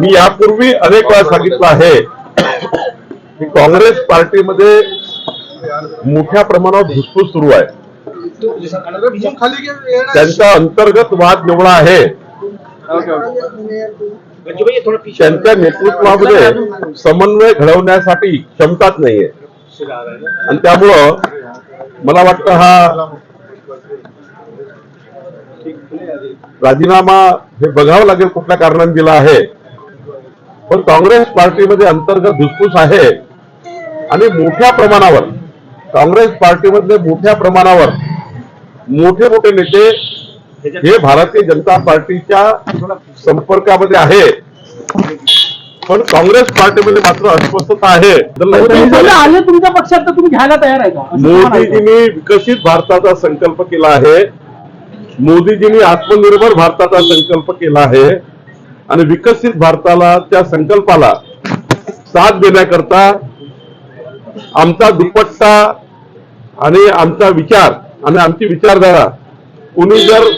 मी यापूर्वी अनेक वेळा सांगितलं आहे की काँग्रेस पार्टीमध्ये मोठ्या प्रमाणावर धुसफूस सुरू आहे. त्यांचा अंतर्गत वाद निवडा आहे. त्यांच्या नेतृत्वामध्ये समन्वय घडवण्यासाठी क्षमताच नाहीये. आणि त्यामुळं मला वाटतं हा राजीनामा हे बघावं लागेल कुठल्या कारणाने दिला आहे. पण काँग्रेस पार्टीमध्ये अंतर्गत धुसफूस आहे आणि मोठ्या प्रमाणावर काँग्रेस पार्टीमधले मोठ्या प्रमाणावर मोठे मोठे नेते हे भारतीय जनता पार्टीच्या संपर्कामध्ये आहे. पण काँग्रेस पार्टीमध्ये मात्र अस्वस्थता आहे. तुमच्या पक्षात तर तुम्ही घ्यायला तयार आहे? मोदीजींनी विकसित भारताचा संकल्प केला आहे. मोदीजींनी आत्मनिर्भर भारताचा संकल्प केला आहे आणि विकसित भारताला त्या संकल्पाला साथ देण्याकरता आमचा दुपट्टा आणि आमचा विचार आणि आमची विचारधारा कुणी जर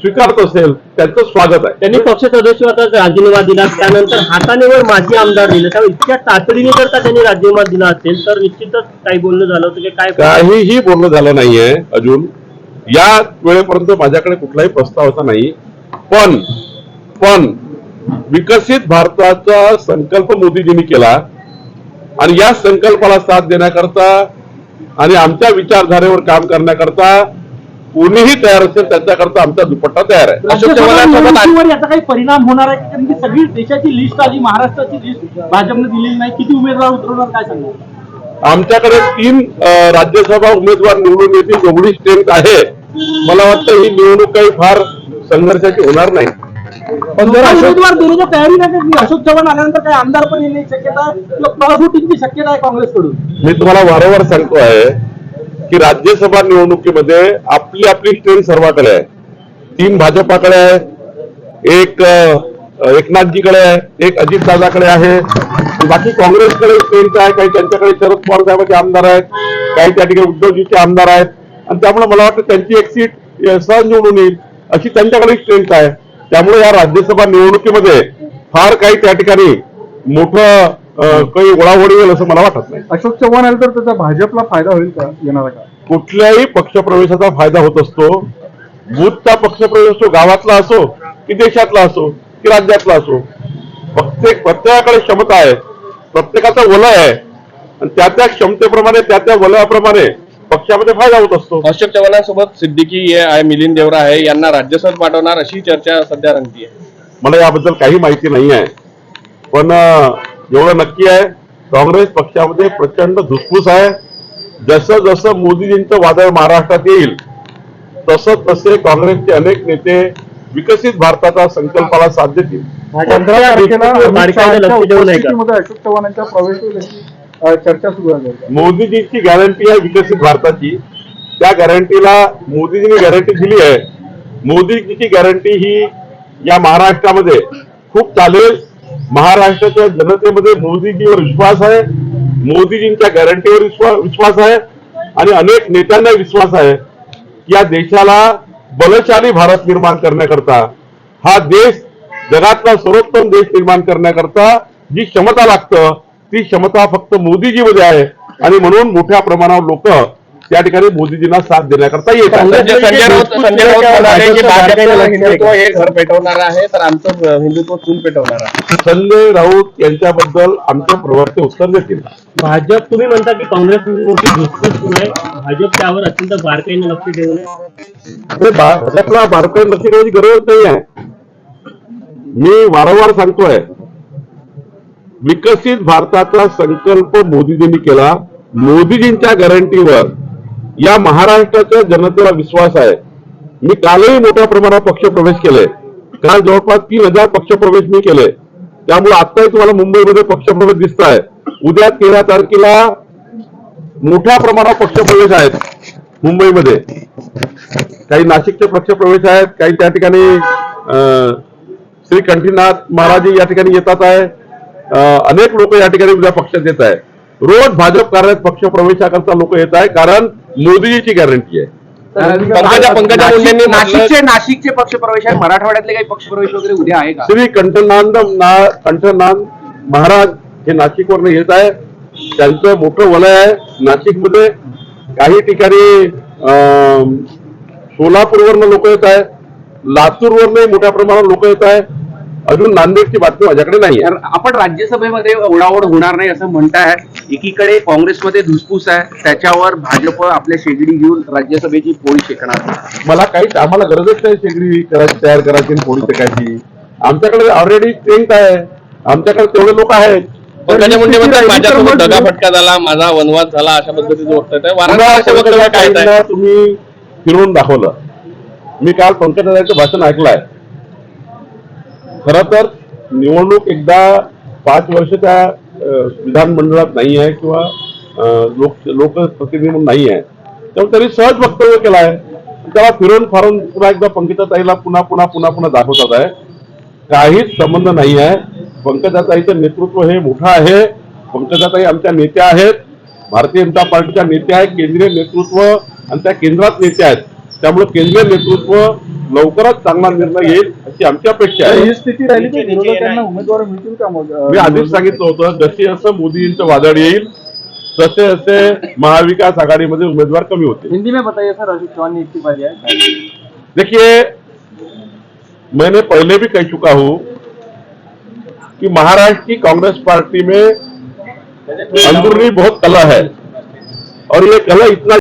स्वीकारत असेल त्यांचं स्वागत आहे. त्यांनी पक्ष सदस्यत्वाचा राजीनामा दिला त्यानंतर हातानेवर माजी आमदार दिले. त्यामुळे इतक्या तातडीने जर का त्यांनी राजीनामा दिला असेल तर निश्चितच काही बोलणं झालं होतं की काय काहीही बोलणं झालं नाहीये अजून. या वेळेपर्यंत माझ्याकडे कुठलाही प्रस्ताव होता नाही. पण पण विकसित भारताचा संकल्प मोदीजींनी केला आणि या संकल्पाला साथ देण्याकरता आणि आमच्या विचारधारेवर काम करण्याकरता कोणीही तयार असेल त्याच्याकरता आमचा दुपट्टा तयार आहे. याचा काही परिणाम होणार आहे की? सगळी देशाची लिस्ट आली महाराष्ट्राची लिस्ट भाजपने दिलेली नाही. किती उमेदवार उतरवणार काय सांगणार? आमच्याकडे तीन राज्यसभा उमेदवार निवडून येतील एवढी स्ट्रेंथ आहे. मला वाटतं ही निवडणूक काही फार संघर्षाची होणार नाही. पण जर उमेदवार देण्याच्या तयारी नाही? अशोक चव्हाण आल्यानंतर काही आमदार पण येण्याची शक्यता किंवा पळाफुटीची शक्यता आहे काँग्रेसकडून. मी तुम्हाला वारंवार सांगतो आहे की राज्यसभा निवडणुकीमध्ये आपली आपली स्ट्रेंथ सर्वाकडे आहे. तीन भाजपाकडे आहे. एक एकनाथजीकडे आहे एक अजितदादाकडे आहे. बाकी काँग्रेसकडे स्ट्रेंथ आहे? काही त्यांच्याकडे शरद पवार साहेबांचे आमदार आहेत काही त्या ठिकाणी उद्धवजीचे आमदार आहेत. आणि त्यामुळे मला वाटतं त्यांची एक सीट सहज निवडून येईल अशी त्यांच्याकडे स्ट्रेंथ आहे. त्यामुळे या राज्यसभा निवडणुकीमध्ये फार काही त्या ठिकाणी मोठं काही ओळावळी होईल असं मला वाटत नाही. अशोक चव्हाण आले तर त्याचा भाजपला फायदा होईल का येणार का कुठल्याही पक्षप्रवेशाचा फायदा होत असतो. बूथचा पक्षप्रवेश असो गावातला असो की देशातला असो की राज्यातला असो प्रत्येक प्रत्येकाकडे क्षमता आहे प्रत्येकाचा वलय आहे आणि त्या त्या क्षमतेप्रमाणे त्या त्या वलयाप्रमाणे पक्षामध्ये फायदा होत असतो. अशोक चव्हाणांसोबत सिद्दीकी हे आहे मिलिंद देवरा आहे यांना राज्यसभेत पाठवणार अशी चर्चा सध्या रंगती आहे. मला याबद्दल काही माहिती नाही आहे पण एवढं नक्की आहे काँग्रेस पक्षामध्ये प्रचंड धुसफूस आहे. जसं जसं मोदीजींचं वादळ महाराष्ट्रात येईल तसं तसे काँग्रेसचे अनेक नेते विकसित भारताचा संकल्पाला साथ देतील अशोक चव्हाणांचा प्रवेश होईल अशी अ, चर्चा सुरू मोदीजींची गॅरंटी आहे विकसित भारताची. त्या गॅरंटीला मोदीजींनी गॅरंटी दिली आहे. मोदीजीची गॅरंटी ही या महाराष्ट्रामध्ये खूप चालेल. महाराष्ट्राच्या जनतेमध्ये मोदीजीवर विश्वास आहे. मोदीजींच्या गॅरंटीवर विश्वास विश्वास आहे. आणि अनेक नेत्यांना विश्वास आहे. की या देशाला बलशाली भारत निर्माण करण्याकरता हा देश जगातला सर्वोत्तम देश निर्माण करण्याकरता जी क्षमता लागतं ती क्षमता फक्त मोदीजीमध्ये आहे. आणि म्हणून मोठ्या प्रमाणावर लोक त्या ठिकाणी मोदीजींना साथ देण्याकरता येत आहेत संजय संजय राऊत संजय राऊत म्हणाले की भाजपचं हिंदुत्व हे घर पेटवणार आहे तर आमचं हिंदुत्व चूल पेटवणार आहे. संजय राऊत यांच्याबद्दल आमचे प्रवक्ते उत्तर देतील. भाजप तुम्ही म्हणता की काँग्रेस आहे. भाजप त्यावर अत्यंत बारकाईने लक्ष ठेवून आहे ते भा- भाजपला भारतीय लक्ष ठेवायची गरज नाही आहे मी वारंवार सांगतोय विकसित भारताचा संकल्प मोदीजींनी केला. मोदीजींच्या गॅरंटीवर या महाराष्ट्राच्या जनतेला विश्वास आहे. मी कालही मोठ्या प्रमाणात पक्षप्रवेश केले. काल जवळपास तीन हजार पक्षप्रवेश मी केले. त्यामुळे आत्ताही तुम्हाला मुंबईमध्ये पक्षप्रवेश दिसत आहे उद्या तेरा तारखेला मोठ्या प्रमाणात पक्षप्रवेश आहेत मुंबईमध्ये. काही नाशिकचे पक्षप्रवेश आहेत काही त्या ठिकाणी अं, श्री कंठीनाथ महाराज या ठिकाणी येतात आहे. अनेक लोक या ठिकाणी उद्या पक्षात येत आहे रोज भाजप कार्यालयात पक्ष प्रवेशाकरता लोक येत आहे कारण मोदीजीची गॅरंटी आहे. पंकजा पंकजा मुंडेंनी नाशिकचे नाशिकचे पक्षप्रवेश आहे. मराठवाड्यातले काही पक्षप्रवेश वगैरे उद्या आहे का? श्री कंठनांद ना- कंठनांद महाराज हे नाशिकवरनं येत आहे. त्यांचं मोठं वलय आहे. नाशिकमध्ये काही ठिकाणी सोलापूरवरनं लोक येत आहे. लातूरवरनंही मोठ्या प्रमाणात लोक येत आहे. अजून नांदेडची बातमी माझ्याकडे नाही आपण राज्यसभेमध्ये ओढाओढ होणार नाही असं म्हणताय एकीकडे काँग्रेसमध्ये धुसफूस आहे त्याच्यावर भाजप आपल्या शेगडी घेऊन राज्यसभेची पोळी शेकणार. मला काहीच आम्हाला गरजच नाही शेगडी करायची तयार करायची पोळी टेकायची आमच्याकडे ऑलरेडी स्ट्रेंथ आहे. आमच्याकडे तेवढे लोक आहेत. मुंडे म्हणतात माझ्यासोबत दगाफटका झाला माझा वनवास झाला अशा पद्धतीचं वक्तव्य तुम्ही फिरवून दाखवलं. मी काल पंकजाताईचं भाषण ऐकलंय. खर तर निवडणूक एकदा पाच वर्ष त्या विधानमंडळात नाही आहे किंवा लोक लोकप्रतिनिधी म्हणून नाही आहे. त्यामुळे त्यांनी सहज वक्तव्य केलं आहे त्याला फिरून फारून पुन्हा एकदा पंकजाताईला पुन्हा पुन्हा पुन्हा पुन्हा दाखवतात आहे. काहीच संबंध नाही आहे. पंकजाताईचं नेतृत्व हे मोठं आहे. पंकजाताई आमच्या नेत्या आहेत. भारतीय जनता पार्टीच्या नेत्या आहेत. केंद्रीय नेतृत्व आणि त्या केंद्रात नेत्या आहेत. त्यामुळे केंद्रीय नेतृत्व लवकरच चांगला निर्णय येईल अशी आमची अपेक्षा आहे. ही स्थिती राहिली तर विरोधकांना उमेदवार मिळतील का मग? मी आधीच सांगितलं होतं जशी असं मोदींचं वादळ येईल तसे असे महाविकास आघाडीमध्ये उमेदवार कमी होते हिंदी में बताइए सर अशोक चौहान ने इस्तीफा दिया है देखिए मैंने पहले भी कह चुका हूं कि महाराष्ट्र की कांग्रेस पार्टी में अंदरूनी बहुत कला है और ये कला इतना